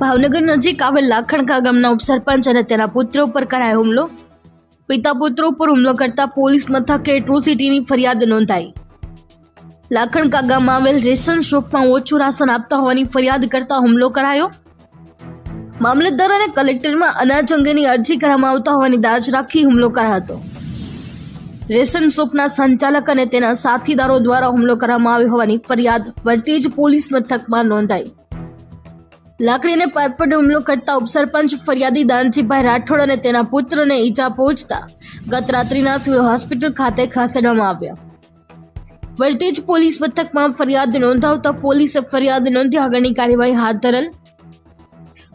ભાવનગર નજીક આવેલ લાખણકા ગામના ઉપસરપંચ અને તેના પુત્ર ઉપર કરાયો હુમલો. પિતા પુત્ર ઉપર હુમલો કરતા પોલીસ મથકે એટ્રોસિટીની ફરિયાદ નોંધાઈ. લાખણકા ગામમાં આવેલ રેશન શોપમાં ઓછું રાશન આપતા હોવાની ફરિયાદ કરતા હુમલો કરાયો. મામલતદાર અને કલેક્ટરમાં અનાજ અંગેની અરજી કરવામાં આવતા હોવાની દાજ રાખી હુમલો કરાયો હતો. રેશન શોપના સંચાલક અને તેના સાથીદારો દ્વારા હુમલો કરવામાં આવ્યો હોવાની ફરિયાદ વરતેજ પોલીસ મથકમાં નોંધાઈ. લાકડીને પાઇપ હુમલો કરતા ઉપસરપંચ ફરિયાદી દાનજીભાઈ રાઠોડ અને તેના પુત્રને ઈજા પહોંચતા ગત રાત્રિના સિવિલ હોસ્પિટલ ખાતે ખસેડવામાં આવ્યા. વર્તેજ પોલીસ મથકમાં ફરિયાદ નોંધાવતા પોલીસે ફરિયાદ નોંધી આગળની કાર્યવાહી હાથ ધરેલ.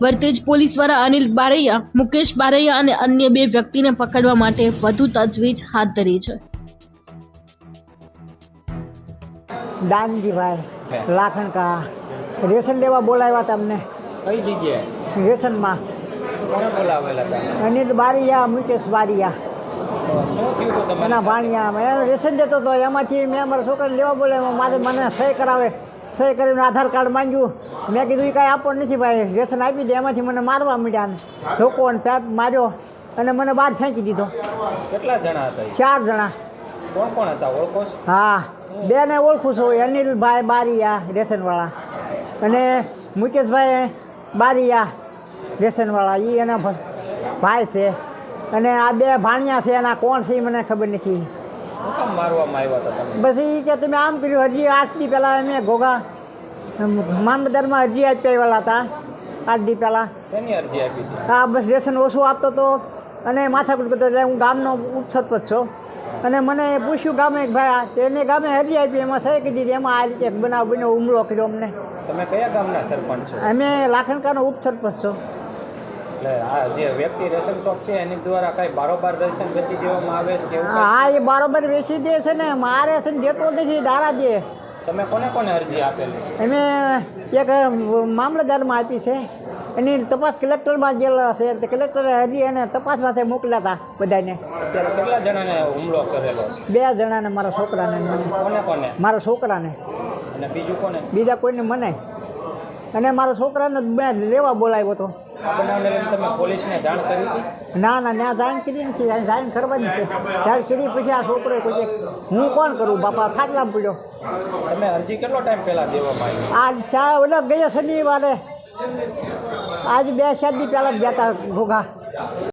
વર્તેજ પોલીસ દ્વારા અનિલ બારૈયા, મુકેશ બારૈયા અને અન્ય બે વ્યક્તિને પકડવા માટે વધુ તજવીજ હાથ ધરી છે. દાનજીભાઈ લાખણકા, રેશન લેવા બોલાવ્યા તમને? કઈ જગ્યાએ? રેશનમાં કોને બોલાવેલા હતા? અનિલ બારીયા મુકેશ બારીયા. એના ભાણિયા મેં રેશન જતો હતો એમાંથી મેં મારા છોકરાને લેવા બોલે મારે મને સહી કરાવે. સહી કરીને આધાર કાર્ડ માંગ્યું. મેં કીધું એ કાંઈ આપવાનું નથી ભાઈ. રેશન આપી દે. એમાંથી મને મારવા માંડ્યા ને ધોકો અને પેપ માર્યો અને મને બહાર ફેંકી દીધો. કેટલા જણા હતા ચાર જણા. કોણ કોણ હતા? ઓળખો? હા. બેને ઓળખું છું. અનિલભાઈ બારીયા રેશનવાળા. અને મુકેશભાઈ બારિયા રેશનવાળા એ એના ભાઈ છે. અને આ બે ભાણિયા છે એના કોણ છે એ મને ખબર નથી. બસ એ કે તમે આમ કર્યું હજી આઠ દી પહેલાં અમે ઘોઘા મામલતદારમાં અરજી આપી આવેલા હતા. આઠ દી પહેલાં હા બસ રેશન ઓછું આપતો હતો અને માથાકૂટ કરતો એટલે હું ગામનો ઉપસરપંચ છું. અને મને પૂછ્યું ગામે એક ભાઈ આ તેને ગામે હરી આપી એમાં સહી કીધી એમાં આ રીતે બનાવ બને હુમલો કર્યો અમને. તમે કયા ગામના સરપંચ છો? અમે લાખનકાનો ઉપસરપંચ છો. એટલે જે વ્યક્તિ રેશન શોપ છે એની દ્વારા કઈ બારોબાર રેશન વેચી દેવામાં આવે છે? હા એ બરોબર વેચી દે છે ને મારે છે ને દેતો નથી દારા દે. તમે કોને કોને અરજી આપેલી અમે એક મામલતદારમાં આપી છે. એની તપાસ કલેક્ટરમાં ગયેલા છે. તે કલેક્ટરે હજી એને તપાસ માટે મોકલ્યા હતા બધાને કેટલા જણાને હુમલો કરેલો બે જણાને મારા છોકરાને ને કોને કોને? મારા છોકરાને. અને બીજું કોને? બીજા કોઈને મને. અને મારા છોકરાને મેં લેવા બોલાવ્યો હતો. ના તમે પોલીસને જાણ કરી હતી? ના ના જાણ કરી નથી. જાણ કરવાની છે. જાણ કરી પછી આ છોકરો પછી હું કોણ કરું? બાપા ખાટલા પડ્યો. તમે અરજી કેટલો ટાઈમ પહેલા દેવા આ ચા ઓલા ગયા શનિવારે. આજ બે સાત દી પહેલાં જ ગયા ઘોઘા.